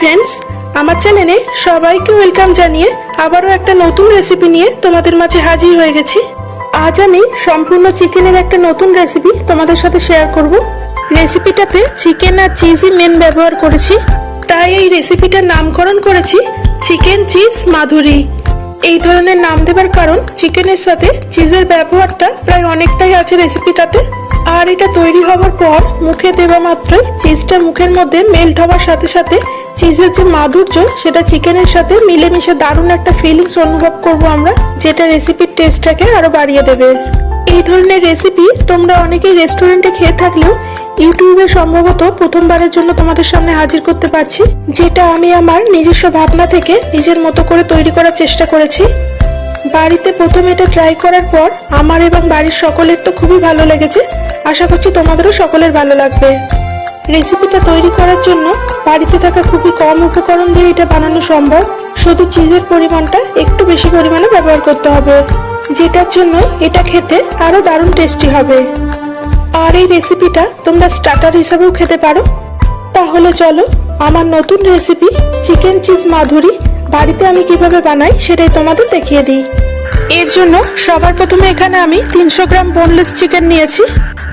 Friends আমার চ্যানেলে সবাইকে ওয়েলকাম জানিয়ে আবারও একটা নতুন রেসিপি নিয়ে তোমাদের মাঝে হাজির হয়ে গেছি। আজ আমি সম্পূর্ণ চিকেনের একটা নতুন রেসিপি তোমাদের সাথে শেয়ার করব। রেসিপিটাতে চিকেন আর চিজই মেন ব্যবহার করেছি। তাই এই রেসিপিটার নামকরণ করেছি চিকেন চিজ মাধুরী। এই ধরনের নাম দেবার কারণ চিকেনের সাথে চিজের ব্যবহারটা প্রায় অনেকটাই আছে রেসিপিটাতে আর এটা তৈরি হওয়ার পর মুখে দেওয়া মাত্রই চিজটা মুখের মধ্যে মেল্ট হওয়ার সাথে সাথে চিজের যে মাধুর্য, সেটা চিকেনের সাথে মিলেমিশে দারুণ একটা ফিলিংস অনুভব করব আমরা, যেটা রেসিপির টেস্টটাকে আরও বাড়িয়ে দেবে। এই ধরনের রেসিপি তোমরা অনেকেই রেস্টুরেন্টে খেয়ে থাকলেও ইউটিউবে সম্ভবত প্রথমবারের জন্য তোমাদের সামনে হাজির করতে পারছি, যেটা আমি আমার নিজস্ব ভাবনা থেকে নিজের মতো করে তৈরি করার চেষ্টা করেছি। বাড়িতে প্রথম এটা ট্রাই করার পর আমার এবং বাড়ির সকলের তো খুবই ভালো লেগেছে, আশা করছি তোমাদেরও সকলের ভালো লাগবে। রেসিপিটা তৈরি করার জন্য বাড়িতে থাকা খুবই কম উপকরণ দিয়ে এটা বানানো সম্ভব। শুধু চিজের পরিমাণটা একটু বেশি পরিমাণে ব্যবহার করতে হবে, যেটার জন্য এটা খেতে আরও দারুণ টেস্টি হবে। আর এই রেসিপিটা তোমরা স্টার্টার হিসাবেও খেতে পারো। তাহলে চলো, আমার নতুন রেসিপি চিকেন চিজ মাধুরী বাড়িতে আমি কীভাবে বানাই সেটাই তোমাদের দেখিয়ে দিই। এর জন্য সবার প্রথমে এখানে আমি তিনশো গ্রাম বোনলেস চিকেন নিয়েছি।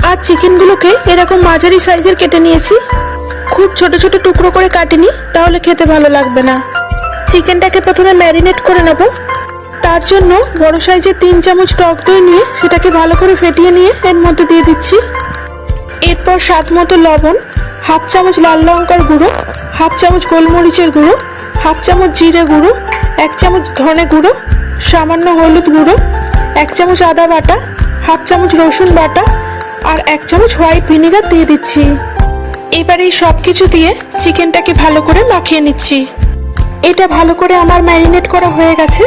আর চিকেনগুলোকে এরকম মাঝারি সাইজের কেটে নিয়েছি। খুব ছোট ছোট টুকরো করে কাটিনি, তাহলে খেতে ভালো লাগবে না। চিকেনটাকে প্রথমে ম্যারিনেট করে নেব। তার জন্য বড় সাইজের তিন চামচ টক দই নিয়ে সেটাকে ভালো করে ফেটিয়ে নিয়ে এর মধ্যে দিয়ে দিচ্ছি। এরপর স্বাদ মতো লবণ, হাফ চামচ লাল লঙ্কার গুঁড়ো, হাফ চামচ গোলমরিচের গুঁড়ো, হাফ চামচ জিরে গুঁড়ো, এক চামচ ধনে গুঁড়ো, সামান্য হলুদ গুঁড়ো, এক চামচ আদা বাটা, হাফ চামচ রসুন বাটা আর এক চামচ হোয়াইট ভিনেগার দিয়ে দিচ্ছি। এবার এই সব কিছু দিয়ে চিকেনটাকে ভালো করে মাখিয়ে নিচ্ছি। এটা ভালো করে আমার ম্যারিনেট করা হয়ে গেছে।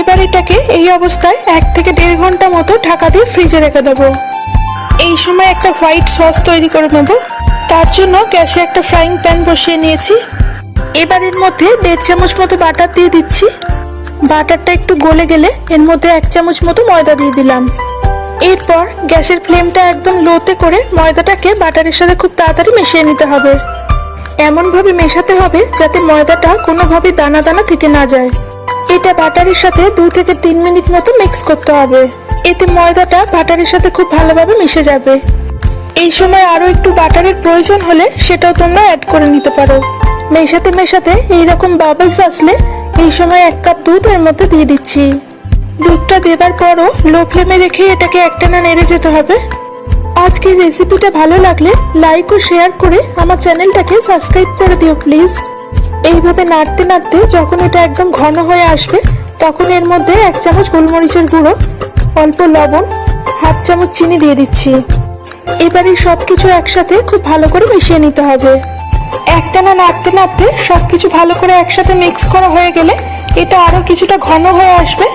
এবার এটাকে এই অবস্থায় এক থেকে দেড় ঘণ্টা মতো ঢাকা দিয়ে ফ্রিজে রেখে দেবো। এই সময় একটা হোয়াইট সস তৈরি করে নেব। তার জন্য গ্যাসে একটা ফ্রাইং প্যান বসিয়ে নিয়েছি। এবার এর মধ্যে দেড় চামচ মতো বাটার দিয়ে দিচ্ছি। বাটারটা একটু গলে গেলে এর মধ্যে এক চামচ মতো ময়দা দিয়ে দিলাম। এরপর গ্যাসের ফ্লেমটা একদম লোতে করে ময়দাটাকে বাটারের সাথে খুব তাড়াতাড়ি মিশিয়ে নিতে হবে। এমনভাবে মেশাতে হবে যাতে ময়দাটা কোনোভাবে দানা দানা থেকে না যায়। এটা বাটারের সাথে দু থেকে তিন মিনিট মতো মিক্স করতে হবে। এতে ময়দাটা বাটারের সাথে খুব ভালোভাবে মিশে যাবে। এই সময় আরও একটু বাটারের প্রয়োজন হলে সেটাও তোমরা অ্যাড করে নিতে পারো। মেশাতে মেশাতে এইরকম বাবলস আসলে এই সময় এক কাপ দুধ এর মধ্যে দিয়ে দিচ্ছি। দুধটা দেবার পরও লো ফ্লেমে রেখে এটাকে একটানা নেড়ে যেতে হবে। আজকের রেসিপিটা ভালো লাগলে লাইক ও শেয়ার করে আমার চ্যানেলটাকে সাবস্ক্রাইব করে দিও প্লিজ এইভাবে নাড়তে নাড়তে যখন এটা একদম ঘন হয়ে আসবে, তখন এর মধ্যে এক চামচ গোলমরিচের গুঁড়ো, অল্প লবণ, হাফ চামচ চিনি দিয়ে দিচ্ছি। এবারে সব কিছু একসাথে খুব ভালো করে মিশিয়ে নিতে হবে। একটানা নাড়তে নাড়তে সব কিছু ভালো করে একসাথে মিক্স করা হয়ে গেলে এটা আরও কিছুটা ঘন হয়ে আসবে।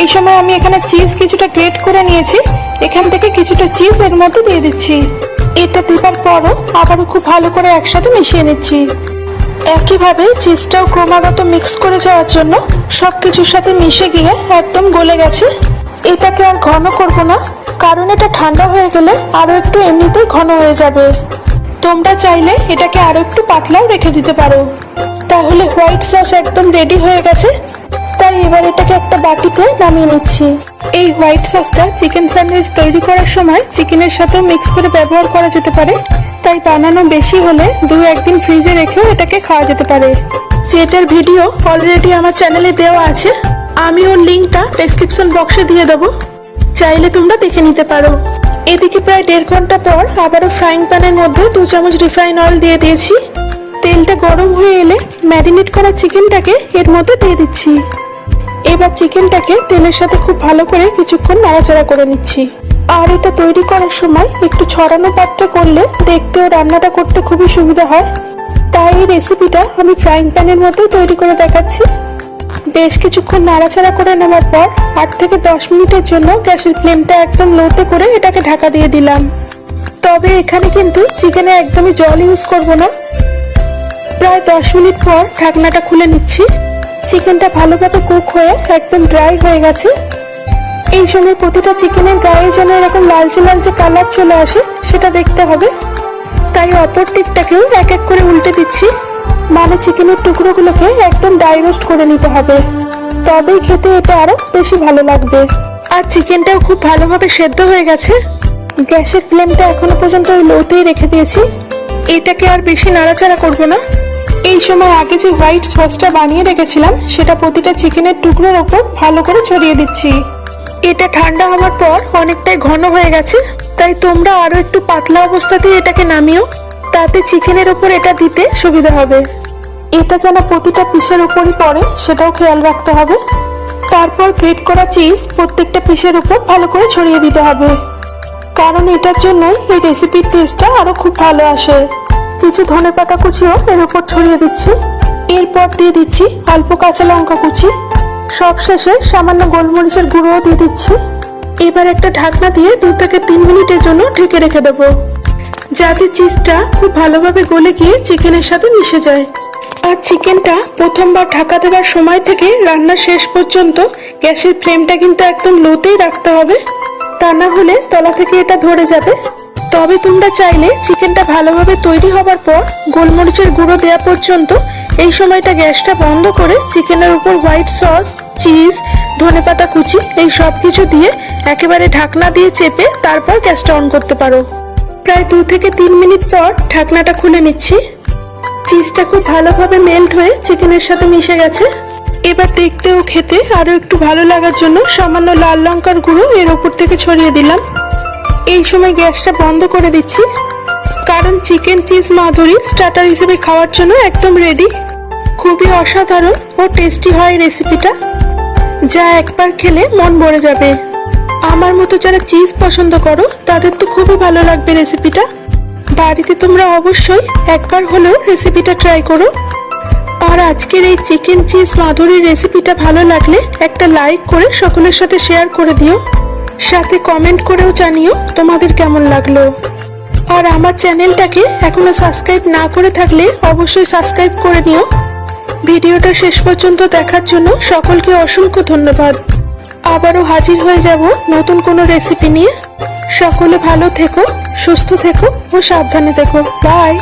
এই সময় আমি এখানে চিজ কিছুটা গ্রেট করে নিয়েছি। এখান থেকে কিছুটা চিজ এর মধ্যে দিয়ে দিচ্ছি। এটা দেবার পরও আবারও খুব ভালো করে একসাথে মিশিয়ে নিচ্ছি। একইভাবে চিজটাও ক্রমাগত মিক্স করে যাওয়ার জন্য সব কিছুর সাথে মিশে গিয়ে একদম গলে গেছে। এটাকে আর ঘন করব না, কারণ এটা ঠান্ডা হয়ে গেলে আরও একটু এমনিতেই ঘন হয়ে যাবে। তোমরা চাইলে এটাকে আরও একটু পাতলাও রেখে দিতে পারো। তাহলে হোয়াইট সস একদম রেডি হয়ে গেছে। তাই এবার এটাকে একটা বাটিতে নামিয়ে নিচ্ছি। এই হোয়াইট সসটা চিকেন স্যান্ডউইচ তৈরি করার সময় চিকেনের সাথে মিক্স করে ব্যবহার করা যেতে পারে। তাই বানানো বেশি হলে দু একদিন ফ্রিজে রেখেও এটাকে খাওয়া যেতে পারে। যেটার ভিডিও অলরেডি আমার চ্যানেলে দেওয়া আছে। আমি ওর লিঙ্কটা ডেসক্রিপশন বক্সে দিয়ে দেবো। চাইলে তোমরা দেখে নিতে পারো। এদিকে প্রায় দেড় ঘণ্টা পর আবারও ফ্রাইং প্যানের মধ্যে দু চামচ রিফাইন অয়েল দিয়ে দিয়েছি। তেলটা গরম হয়ে এলে ম্যারিনেট করা চিকেনটাকে এর মধ্যে দিয়ে দিচ্ছি। এবার চিকেনটাকে তেলের সাথে খুব ভালো করে কিছুক্ষণ নাড়াচাড়া করে নিচ্ছি। আর এটা তৈরি করার সময় একটু ছড়ানো পাত্রে করলে দেখতে ও রান্নাটা করতে খুবই সুবিধা হয়। তাই এই রেসিপিটা আমি ফ্রাইং প্যানের মধ্যেই তৈরি করে দেখাচ্ছি। বেশ কিছুক্ষণ নাড়াচাড়া করে নেওয়ার পর আট থেকে দশ মিনিটের জন্য গ্যাসের ফ্লেমটা একদম লোতে করে এটাকে ঢাকা দিয়ে দিলাম। তবে এখানে কিন্তু চিকেনে একদমই জল ইউজ করব না। প্রায় দশ মিনিট পর ঢাকনাটা খুলে নিচ্ছি। চিকেনটা ভালোভাবে কুক হয়ে একদম ড্রাই হয়ে গেছে। এই সময় প্রতিটা চিকেনের গায়ে যেন এরকম লালচে লালচে কালার চলে আসে, সেটা দেখতে হবে। তাই অপর দিকটাকেও এক এক করে উল্টে দিচ্ছি। মানে চিকেনের টুকরোগুলোকে একদম ড্রাই রোস্ট করে নিতে হবে। তবেই খেতে এটা আরও বেশি ভালো লাগবে। আর চিকেনটাও খুব ভালোভাবে সেদ্ধ হয়ে গেছে। গ্যাসের ফ্লেমটা এখনও পর্যন্ত ওই লোতেই রেখে দিয়েছি। এটাকে আর বেশি নাড়াচাড়া করব না। এই সময় আগে যে হোয়াইট সসটা বানিয়ে রেখেছিলাম, সেটা প্রতিটা চিকেনের টুকরোর ওপর ভালো করে ছড়িয়ে দিচ্ছি। এটা ঠান্ডা হওয়ার পর অনেকটাই ঘন হয়ে গেছে, তাই তোমরা আরও একটু পাতলা অবস্থাতেই এটাকে নামিও। তাতে চিকেনের ওপর এটা দিতে সুবিধা হবে। এটা যেন প্রতিটা পিসের উপরই পড়ে, সেটাও খেয়াল রাখতে হবে। তারপর গ্রেট করা চিজ প্রত্যেকটা পিসের উপর ভালো করে ছড়িয়ে দিতে হবে। কারণ এটার জন্য এই রেসিপির টেস্টটা আরও খুব ভালো আসে। কিছু ধনেপাতা কুচিও এর উপর ছড়িয়ে দিচ্ছি। এরপর দিয়ে দিচ্ছি অল্প কাঁচা লঙ্কা কুচি। সবশেষে সামান্য গোলমরিচের গুঁড়োও দিয়ে দিচ্ছি। এবার একটা ঢাকনা দিয়ে দু থেকে তিন মিনিটের জন্য ঢেকে রেখে দেবো। যাতে চিজটা খুব ভালোভাবে গলে গিয়ে চিকেনের সাথে মিশে যায়। আর চিকেনটা প্রথমবার ঢাকা দেওয়ার সময় থেকে রান্না শেষ পর্যন্ত গ্যাসের ফ্লেমটা কিন্তু একদম লোতেই রাখতে হবে। তা না হলে তলা থেকে এটা ধরে যাবে। তবে তোমরা চাইলে চিকেনটা ভালোভাবে তৈরি হবার পর গোলমরিচের গুঁড়ো দেওয়া পর্যন্ত এই সময়টা গ্যাসটা বন্ধ করে চিকেনের উপর হোয়াইট সস, চিজ, ধনেপাতা কুচি এই সব কিছু দিয়ে একেবারে ঢাকনা দিয়ে চেপে তারপর গ্যাসটা অন করতে পারো। প্রায় দু থেকে তিন মিনিট পর ঢাকনাটা খুলে নিচ্ছি। চিজটা খুব ভালোভাবে মেল্ট হয়ে চিকেনের সাথে মিশে গেছে। এবার দেখতে ও খেতে আরও একটু ভালো লাগার জন্য সামান্য লাল লঙ্কার গুঁড়ো এর ওপর থেকে ছড়িয়ে দিলাম। এই সময় গ্যাসটা বন্ধ করে দিচ্ছি। কারণ চিকেন চিজ মাধুরী স্টার্টার হিসেবে খাওয়ার জন্য একদম রেডি খুবই অসাধারণ ও টেস্টি হয় রেসিপিটা যা একবার খেলে মন ভরে যাবে। আমার মতো যারা চিজ পছন্দ করো, তাদের তো খুবই ভালো লাগবে রেসিপিটা বাড়িতে তোমরা অবশ্যই একবার হলেও রেসিপিটা ট্রাই করো। আর আজকের এই চিকেন চিজ মাধুরীর রেসিপিটা ভালো লাগলে একটা লাইক করে সকলের সাথে শেয়ার করে দিও। সাথে কমেন্ট করেও জানিও তোমাদের কেমন লাগল। আর আমার চ্যানেলটাকে এখনও সাবস্ক্রাইব না করে থাকলে অবশ্যই সাবস্ক্রাইব করে নিও। ভিডিওটা শেষ পর্যন্ত দেখার জন্য সকলকে অসংখ্য ধন্যবাদ। আবারও হাজির হয়ে যাব নতুন কোনো রেসিপি নিয়ে। সকলে ভালো থেকো, সুস্থ থেকো ও সাবধানে থেকো। বাই